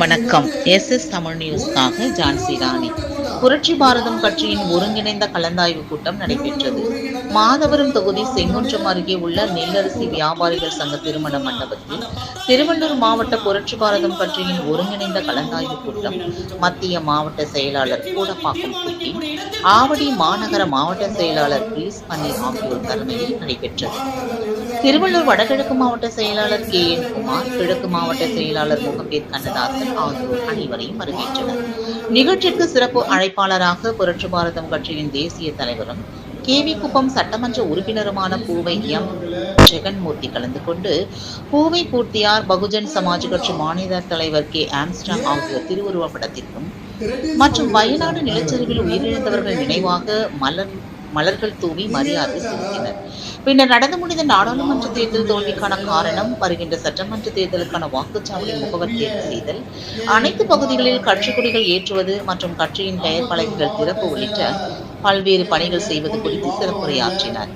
வணக்கம். S S Tamil நியூஸ்க்காக ஜான்சி ராணி. புரட்சி பாரதம் கட்சியின் ஒருங்கிணைந்த கலந்தாய்வு கூட்டம் நடைபெற்றது. மாதவரம் தொகுதி செங்குன்றம் அருகே உள்ள நெல்லரிசி வியாபாரிகள் சங்க திருமண மண்டபத்தில் திருவள்ளூர் மாவட்ட புரட்சி பாரதம் கட்சியின் ஒருங்கிணைந்த கலந்தாய்வு கூட்டம் மத்திய மாவட்ட செயலாளர் கூடப்பாக்கம் குட்டி ஆவடி மாநகர மாவட்ட செயலாளர் கிரீஸ் பன்னீர் ஆகியோர் தலைமையில் நடைபெற்றது. திருவள்ளூர் வடகிழக்கு மாவட்ட செயலாளர் கே. என். குமார் கிழக்கு மாவட்ட செயலாளர் முகம்பீர் கண்ணதாசன் ஆகியோர் அனைவரையும் வருகின்றனர் நிகழ்ச்சிக்கு சிறப்பு அழைப்பாளராக புரட்சி பாரதம் கட்சியின் தேசிய தலைவரும் கேவி குப்பம் சட்டமன்ற உறுப்பினருமான பூவை எம். ஜெகன்மூர்த்தி கலந்து கொண்டு பூவை பூர்த்தியார் பகுஜன் சமாஜ் கட்சி மாநில தலைவர் கே. ஆம்ஸ்டாங் ஆகியோர் திருவுருவப் படத்திற்கும் மற்றும் வயநாடு நிலச்சரிவில் உயிரிழந்தவர்கள் நினைவாக மலர் மலர்கள் தூவி மரியாதை செலுத்தினர். பின்னர் நடந்து முடிந்த நாடாளுமன்ற தேர்தல் தோல்விக்கான காரணம் வருகின்ற சட்டமன்ற தேர்தலுக்கான வாக்குச்சாவடி முகவர் தேர்வு செய்தல். அனைத்து பகுதிகளில் கட்சி கொடிகள் ஏற்றுவது மற்றும் கட்சியின் பெயர் பலகைகள் திறப்பு உள்ளிட்ட பல்வேறு பணிகள் செய்வது குறித்து சிறப்புரையாற்றினார்.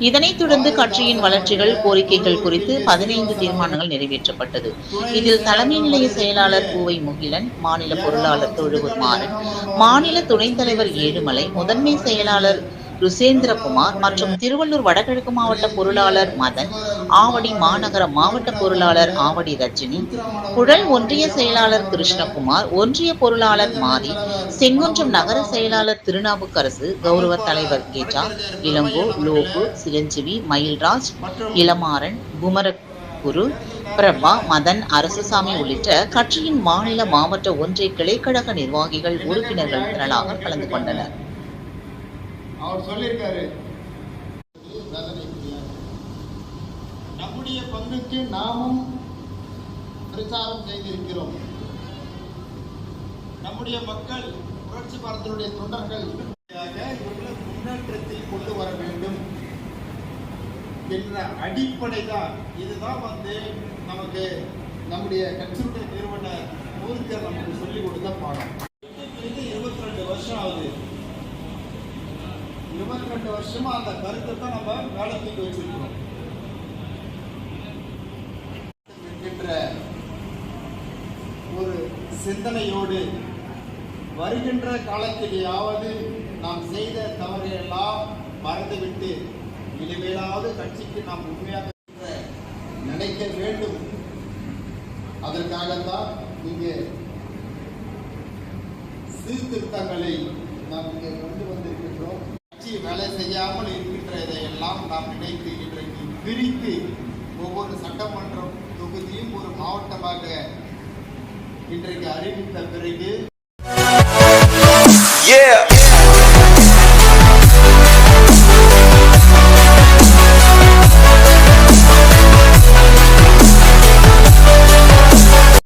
இதனைத் தொடர்ந்து கட்சியின் வளர்ச்சிகள் கோரிக்கைகள் குறித்து பதினைந்து தீர்மானங்கள் நிறைவேற்றப்பட்டது. இதில் தலைமை நிலைய செயலாளர் பூவை முகிலன் மாநில பொருளாளர் தொழுவூர் மாறன் மாநில துணைத் தலைவர் ஏழுமலை முதன்மை செயலாளர் ருசேந்திரகுமார் மற்றும் திருவள்ளூர் வடகிழக்கு மாவட்ட பொருளாளர் மதன் ஆவடி மாநகர மாவட்ட பொருளாளர் ஆவடி ரஜினி குழல் ஒன்றிய செயலாளர் கிருஷ்ணகுமார் ஒன்றிய பொருளாளர் மாரி செங்குன்றம் நகர செயலாளர் திருநாவுக்கரசு கௌரவ தலைவர் கேஜா இளங்கோ லோகு சிரஞ்சீவி மயில்ராஜ் இளமாறன் குமரகுரு பிரபா மதன் அரசுசாமி உள்ளிட்ட கட்சியின் மாநில மாவட்ட ஒன்றிய கிளைக்கழக நிர்வாகிகள் உறுப்பினர்கள் திரளாக கலந்து கொண்டனர். அவர் சொல்லியிருக்காரு. நம்முடைய பங்குக்கு நாமும் பிரச்சாரம் செய்திருக்கிறோம். நம்முடைய மக்கள் புரட்சி பாரதத்தினுடைய தொண்டர்கள் இவர்களை முன்னேற்றத்தில் கொண்டு வர வேண்டும் என்ற அடிப்படை தான் இதுதான் வந்து நமக்கு நம்முடைய கட்சியுடைய நிறுவனர் ஊருக்கு நமக்கு சொல்லிக் கொடுத்த பாடம் இது இருபத்தி ரெண்டு வருஷம் ஆகுது இருபத்தி ரெண்டு வருஷமா அந்த கருத்தை தான் நம்ம வேலை தூக்கி வச்சிருக்கிறோம் என்கின்ற ஒரு சிந்தனையோடு வருகின்ற காலத்திலேயாவது நாம் செய்த தவறையெல்லாம் மறந்துவிட்டு இனிமேலாவது கட்சிக்கு நாம் உண்மையாக நினைக்க வேண்டும். அதற்காகத்தான் இங்கே சீர்திருத்தங்களை நாம் இங்கே கொண்டு வந்திருக்கிறோம். செய்யாமல் இருக்கின்ற இதையெல்லாம் நாம் நினைத்து இன்றைக்கு பிரித்து ஒவ்வொரு சட்டமன்றம் தொகுதியும் ஒரு மாவட்டமாக இன்றைக்கு அறிவித்த பிறகு